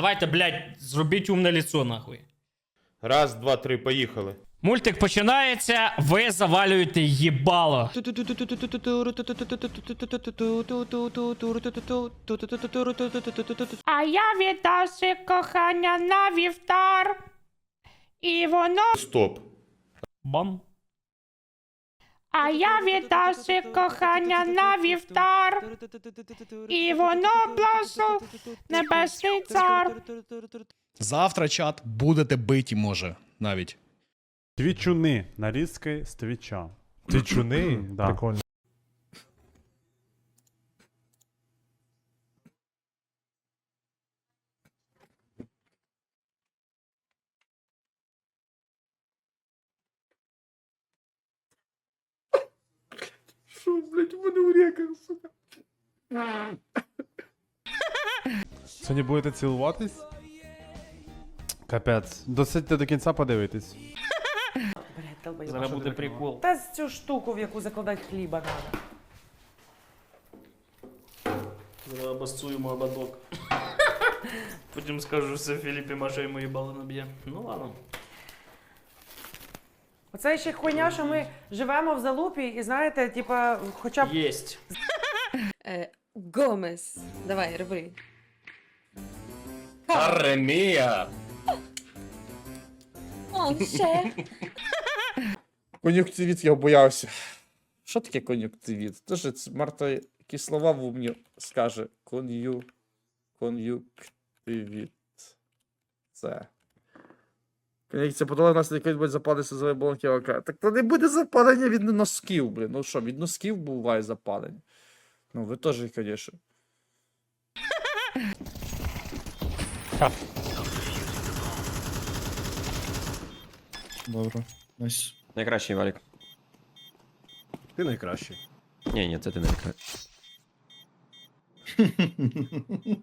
Давайте, блядь, зробіть умне лицо, нахуй. Раз, два, три, поїхали. Мультик починається, ви завалюєте їбало. А я віддався кохання на вівтар. І воно. Стоп. Бам. А я віддався кохання на вівтар. І воно бласу небесний цар. Завтра чат будете биті, може, навіть. Твічуни. Нарізки з твіча. Твічуни? Да. Прикольно. Що, блядь, у мене урека, сука. Сьогодні будете цілуватись? Капець. Досидьте до кінця подивитись. Блядь, долбоёб. Зараз буде прикол. Та з цю штуку, в яку закладати хліба надо. Зараз обоссуємо ободок. Потім скажу, що Філіпі Маша йому їбало наб'є. Ну ладно. Оце ще хуйня, що ми живемо в залупі і знаєте, типа, хоча б Єсть. Е, Гомес. Давай, роби. Аремія! Он ще. Кон'юктивіт я боявся. Що таке кон'юктивіт? Тоже це Марта якісь слова в умні скаже. Кон'ю... Кон'юктивіт. Це. Кон'юкція подала нас якось буде запалення сизової болонки ока. Так то не буде запалення від носків, блін. Ну що, від носків буває запалення. Ну, ви теж, звісно. Добре. Найс. Найкращий валік. Ти найкращий. Ні, ні, це ти найкращий.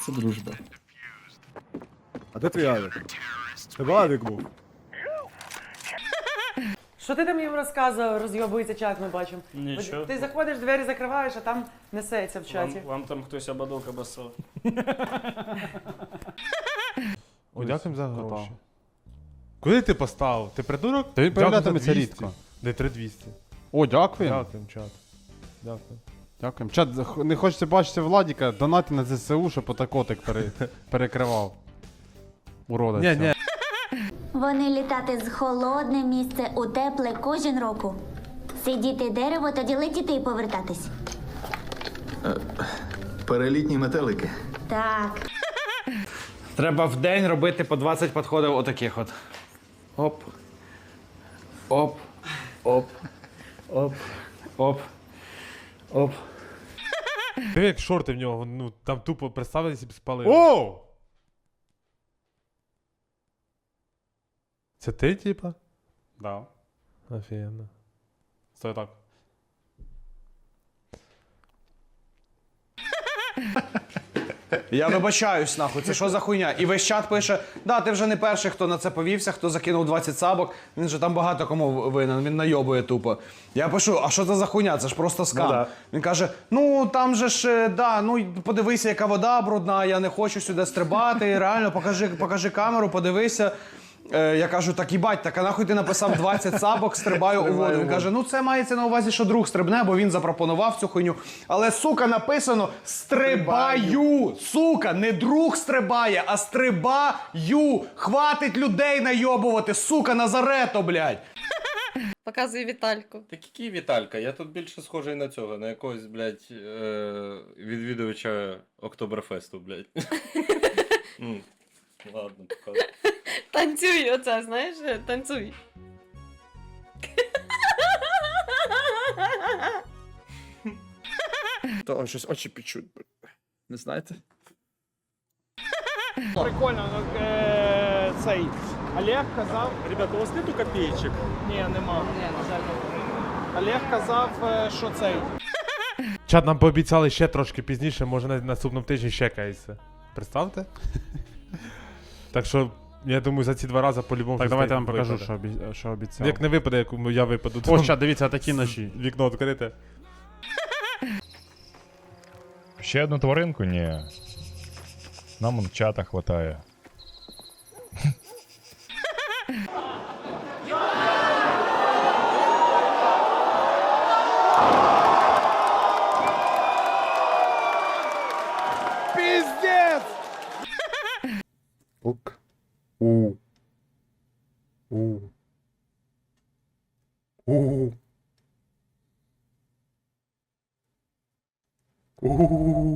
Оце дружба. А де твій Авік? Тебе Авік був. що ти там їм розказував, розйобується чат, ми бачимо. Нічого. Ти заходиш, двері закриваєш, а там несеться в чаті. Вам, вам там хтось ободок обоссав. О, дякуємо за гроші. Куди ти поставив? Ти придурок? Та він Дякую за появлятиметься 200. рідко. Де 3200. О, дякуємо. Дякуємо, чат. Дякую. Дякуємо. Чат, не хочете бачити Владіка, донати на ЗСУ, щоб отакотик пере... перекривав. Урода. Ні, цього. ні. Вони літати з холодне місце у тепле кожен року. Сидіти дерево, тоді летіти і повертатись. Перелітні метелики. Так. Треба в день робити по 20 підходів отаких от. Оп. Оп. Оп. Оп. Оп. Оп. Ти як шорти в нього, ну там тупо представилися б спалили. О! Це ти, типа? Да. Офігенно. Стой так. Я вибачаюсь, нахуй, це що за хуйня? І весь чат пише: да, ти вже не перший, хто на це повівся, хто закинув 20 сабок. Він же там багато кому винен, він найобує тупо. Я пишу, а що це за хуйня? Це ж просто скам. Ну да. Він каже: ну там же ж, е, да, ну подивися, яка вода брудна, я не хочу сюди стрибати. Реально, покажи, покажи камеру, подивися. Е, я кажу, так їбать, так а нахуй ти написав 20 сабок, стрибаю у воду. Він каже, ну це мається на увазі, що друг стрибне, бо він запропонував цю хуйню. Але сука написано стрибаю. Сука, не друг стрибає, а стрибаю. Хватить людей найобувати, сука, Назарето, блядь. Показуй Вітальку. Так який Віталька? Я тут більше схожий на цього, на якогось, блядь, е- відвідувача Октоберфесту, блядь. М, Ладно, показуй. Танцюй оце, знаєш? Танцюй. То ой, щось очі печуть. Не знаєте? Прикольно, ну, е, цей Олег казав. Ребята, у вас нету копеечек? Ні, нема. Ні, на жаль, Олег казав, е, що цей. Чат нам пообіцяли ще трошки пізніше, може на наступному тижні ще кається. Представте? Так що, я думаю, за ці два рази по-любому. Так, давайте я вам випаде. покажу, що, обі... що обіцяв. Як не випаде, як я випаду, Ось, чат, дивіться, такі ножі. Вікно відкрите. Ще одну тваринку? Ні. Нам он чата хватає. Пиздец! Ук. У. У. У. У.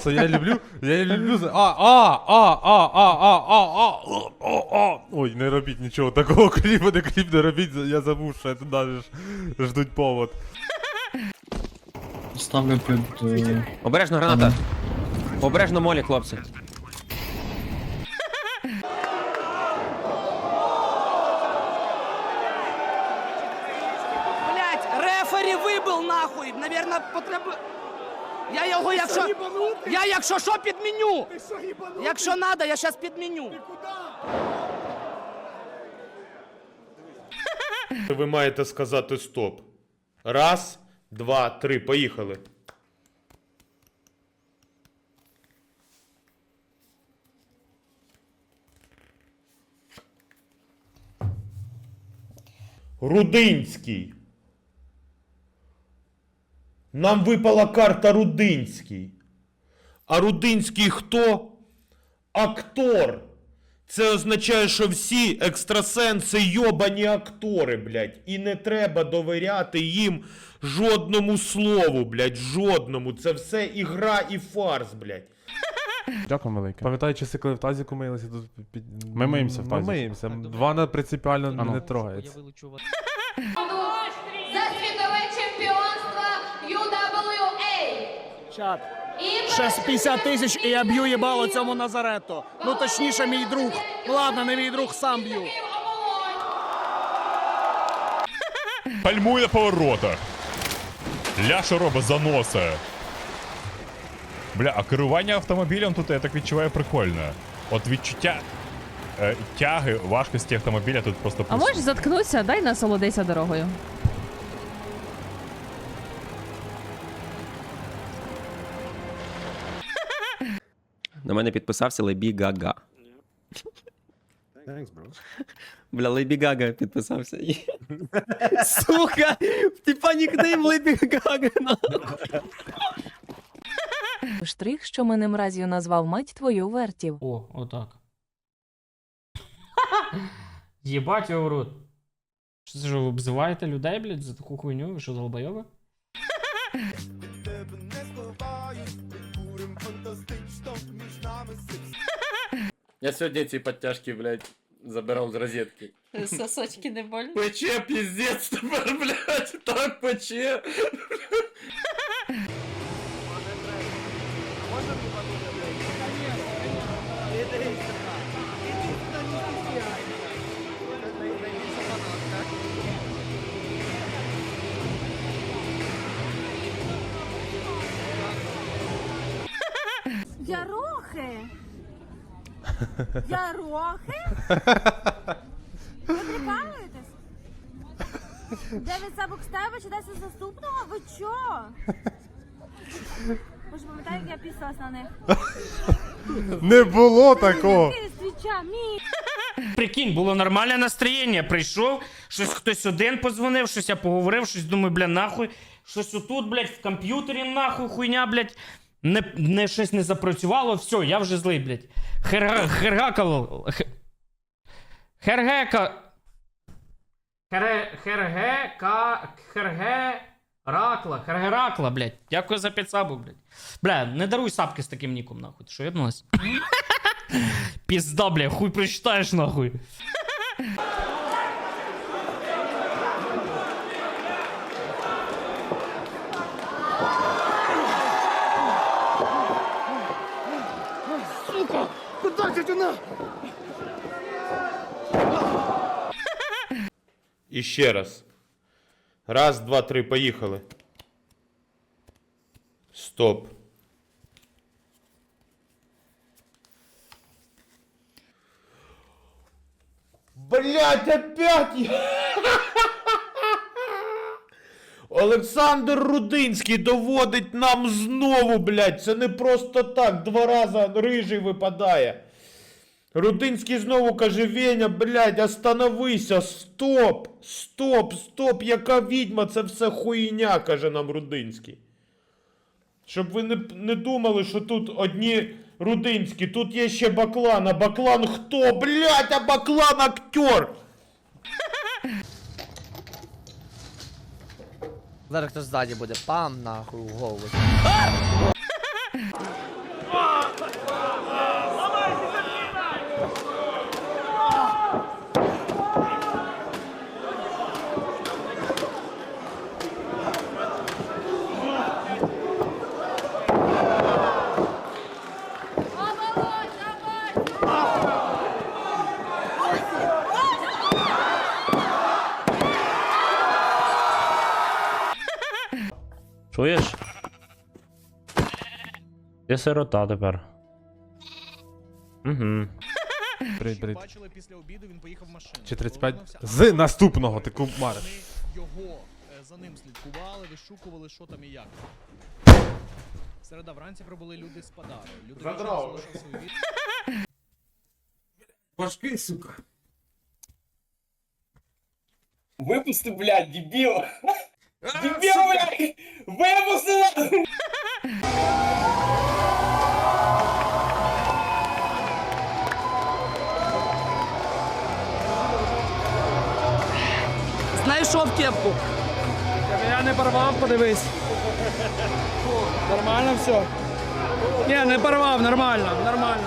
Це я люблю, я люблю. за- А, а, а, а, а, а, а, а, о, о. Ой, не робіть нічого такого кліпу, не кліп не робіть, я забув, що це навіть ж- ждуть повод. Ставлю під. Обережно граната. Обережно молі, хлопці. Блять, рефері вибив нахуй. Навірно, потреба. Я його, якщо. Я якщо що підміню. Якщо надо, я щас підміню. Ви маєте сказати стоп. Раз, два, три, поїхали. Рудинський. Нам випала карта Рудинський. А Рудинський хто? Актор. Це означає, що всі екстрасенси йобані актори, блядь. І не треба довіряти їм жодному слову, блядь, жодному. Це все ігра і фарс, блядь. Дякую велике. Пам'ятаю часи, коли в тазіку миїлися тут під... Ми миємося в тазіку. Ми миємося. Ванна принципіально не трогається. Чат. Ще з 50 тисяч і я б'ю їбало цьому Назарету. Ну точніше, мій друг. Ладно, не мій друг, сам б'ю. Пальмуй на поворотах. Ляша робить заноси. Бля, а керування автомобілем тут, я так відчуваю, прикольне. От відчуття е, тяги, важкості автомобіля тут просто А можеш заткнутися, дай насолодися дорогою. На мене підписався Лебі Гага. Бля, Лебі Гага підписався. Сука! Типа нікнейм Лебі Гага. Штрих, що мене мразю назвав мать твою вертів. О, отак. Єбать його в рот. Що це ж ви обзиваєте людей, блядь, за таку хуйню? Ви що, долбойоби? Я сьогодні ці підтяжки, блядь, забирав з розетки. Сосочки не больно. Пече, піздець тепер, блядь, так пече. Ярохи! Ярохи? Ви прикалуєтесь? Дев'ять забок з тебе чи десять заступного? Ви чо? Ви ж пам'ятаєте, як я пісалась на них? Не було такого. Ти, свіча, мій! Прикинь, було нормальне настроєння. Прийшов, щось хтось один позвонив, щось я поговорив, щось думаю, бля, нахуй. Щось отут, блядь, в комп'ютері нахуй хуйня, блядь. Не, не щось не запрацювало, все, я вже злий, блядь. Херга, хергакало. хе- Хергека. Хере, хергека. Херге. Ракла, хергеракла, блядь. Дякую за підсабу, блядь. Бля, не даруй сапки з таким ніком, нахуй. Ти що, єбнулась? Пізда, бля, хуй прочитаєш, нахуй. Куда на? І ще раз. Раз, два, три, поїхали. Стоп. Блять, опять! Олександр Рудинський доводить нам знову, блядь. Це не просто так. Два рази рижий випадає. Рудинський знову каже: Веня, блядь, остановися, стоп, стоп, стоп, яка відьма, це все хуйня, каже нам Рудинський. Щоб ви не, не думали, що тут одні Рудинські, тут є ще Баклан, а Баклан хто? Блядь, а Баклан актер! Зараз хтось ззаді буде. Пам нахуй в голову. Чуєш? Ти сирота тепер. Угу. Привіт, привіт. Бачили після обіду, він поїхав в машину. Чи 35? З наступного ти кумариш. Його е, за ним слідкували, вишукували, що там і як. Середа вранці прибули люди з Падаро. Люди ввечері свою від... Башки, сука. Випусти, блядь, дебіл. Дебіл, блядь! Випусти! Знайшов кепку. Я не порвав, подивись. Нормально все. Ні, не порвав, нормально, нормально.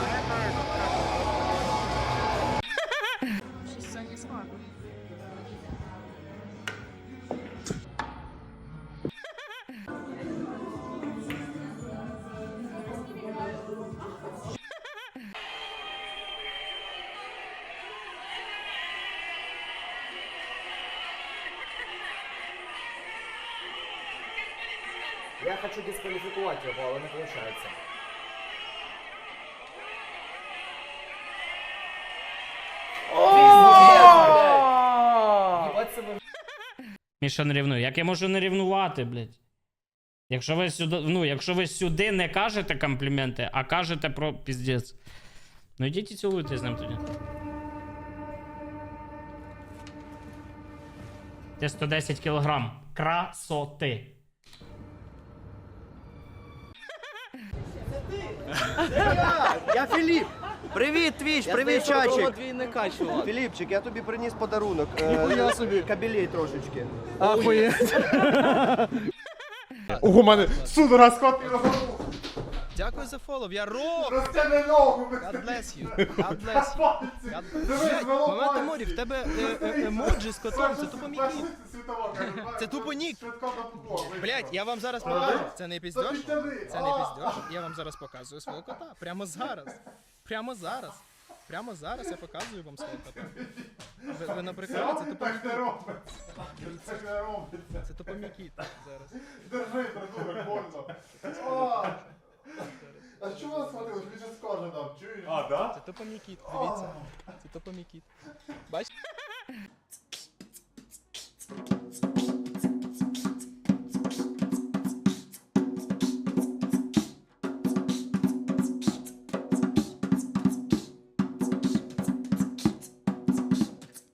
Я хочу дискваліфікувати його, але не виходить. Міша не рівнує. Як я можу не рівнувати, блядь? Якщо ви сюди, ну, якщо ви сюди не кажете компліменти, а кажете про піздець. Ну йдіть і цілуйте з ним тоді. Ти 110 кілограм. Красоти. Я Філіп. Привіт, Твіч, привіт, чачик. Філіпчик, я тобі приніс подарунок. Я собі. Кабелей трошечки. Ахуєть. Ого, мене судора схватила. Дякую за фолов, я роб! Розтягни ногу. God bless you. God bless you. God... Блядь, Момент Аморі, в тебе е, е, емоджі з котом, це тупо мій кіт. Це тупо нік. Блять, я вам зараз покажу. Це не піздьош. Це не піздьош. Я вам зараз показую свого кота. Прямо зараз. Прямо зараз. Прямо зараз я показую вам свого кота. Ви, ви на приколі, це тупо мій кіт. Дивіться. Це тупо мій кіт зараз. Держи, придурок, больно. а що вас схватило? Він же скаже нам, чуєш? А, да? Це тупо мій кіт, дивіться. Це тупо мій кіт. Бач?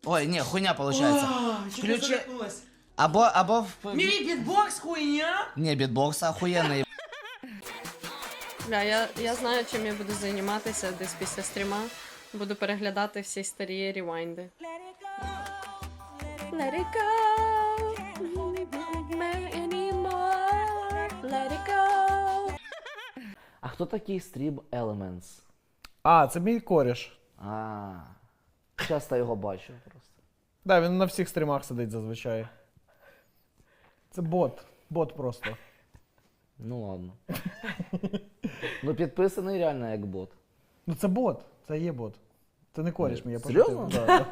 Ой, ні, хуйня получается. Ключи. Або, або в... Мій бітбокс хуйня! Ні, бітбокс охуєнний. Бля, я, я знаю, чим я буду займатися десь після стріма. Буду переглядати всі старі ревайнди. Let it go. Let it go. А хто такий Стрім Elements? А, це мій коріш. А. Часто його бачу просто. Да, він на всіх стрімах сидить зазвичай. Це бот. Бот просто. Ну ладно. ну підписаний реально як бот. Ну це бот. Це є бот. Це не коріш мій, я Серйозно? пошутив. Да,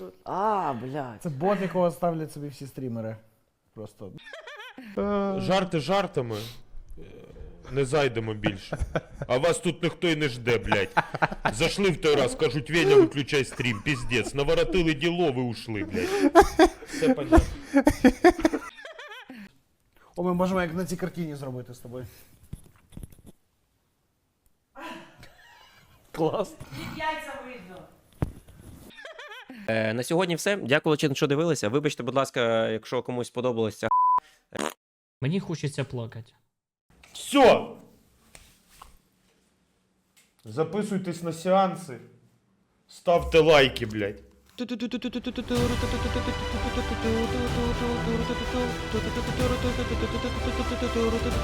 да. А, блядь. Це бот, якого ставлять собі всі стрімери. Просто. Жарти жартами. Е, Не зайдемо більше. А вас тут ніхто і не жде, блядь. Зайшли в той раз, кажуть, Веня, виключай стрім, піздець. Наворотили діло, ви ушли, блядь. Все понятно. О, ми можемо як на цій картині зробити з тобою. Клас. Яйця видно. Е, на сьогодні все. Дякую, що дивилися. Вибачте, будь ласка, якщо комусь сподобалось ця Мені хочеться плакати. Все. Записуйтесь на сеанси. Ставте лайки, блядь.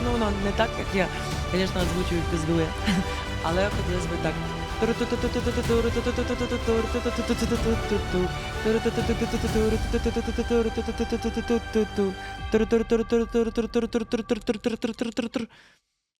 Ну, воно не так, як я, звісно, озвучую піздує. Але хотілося б так.